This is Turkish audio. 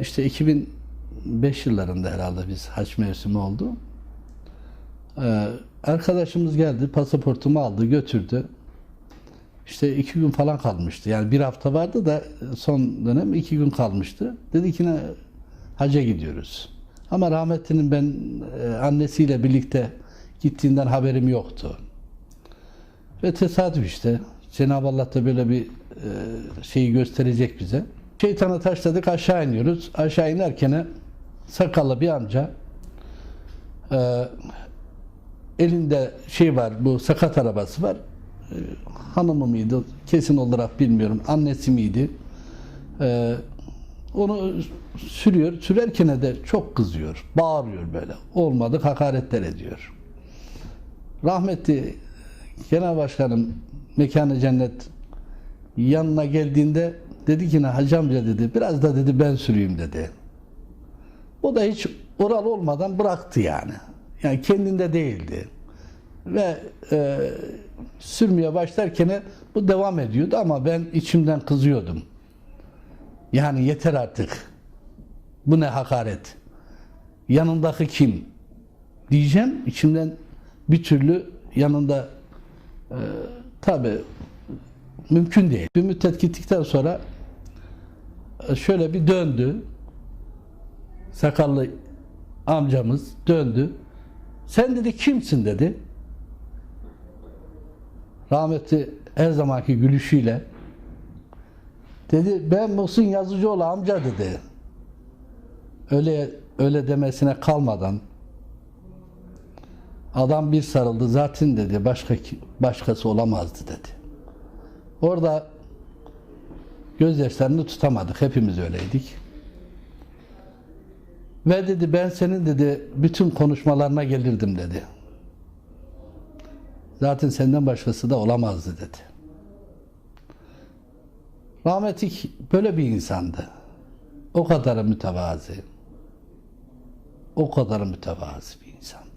İşte 2005 yıllarında herhalde biz haç mevsimi oldu. Ee, arkadaşımız geldi, pasaportumu aldı, götürdü. İşte iki gün falan kalmıştı. Yani bir hafta vardı da son dönem iki gün kalmıştı. Dedi ki ne haca gidiyoruz. Ama rahmetlinin ben e, annesiyle birlikte gittiğinden haberim yoktu. Ve tesadüf işte. Cenab-ı Allah da böyle bir e, şeyi gösterecek bize. Şeytana taşladık aşağı iniyoruz. Aşağı inerken sakallı bir amca e, elinde şey var bu sakat arabası var. E, hanımı mıydı? Kesin olarak bilmiyorum. Annesi miydi? E, onu sürüyor. Sürerken de çok kızıyor. Bağırıyor böyle. Olmadık hakaretler ediyor. Rahmetli Genel Başkanım mekanı cennet yanına geldiğinde dedi ki ne hacı dedi biraz da dedi ben süreyim dedi. O da hiç oral olmadan bıraktı yani. Yani kendinde değildi. Ve e, sürmeye başlarken bu devam ediyordu ama ben içimden kızıyordum. Yani yeter artık. Bu ne hakaret. Yanındaki kim? Diyeceğim içimden bir türlü yanında e, tabi mümkün değil. Bir müddet gittikten sonra e, şöyle bir döndü. Sakallı amcamız döndü. Sen dedi kimsin dedi. Rahmetli her zamanki gülüşüyle dedi ben Muhsin Yazıcıoğlu amca dedi. Öyle öyle demesine kalmadan Adam bir sarıldı zaten dedi başka başkası olamazdı dedi. Orada gözyaşlarını tutamadık. Hepimiz öyleydik. Ve dedi ben senin dedi bütün konuşmalarına gelirdim dedi. Zaten senden başkası da olamazdı dedi. Rahmetlik böyle bir insandı. O kadar mütevazi. O kadar mütevazi bir insandı.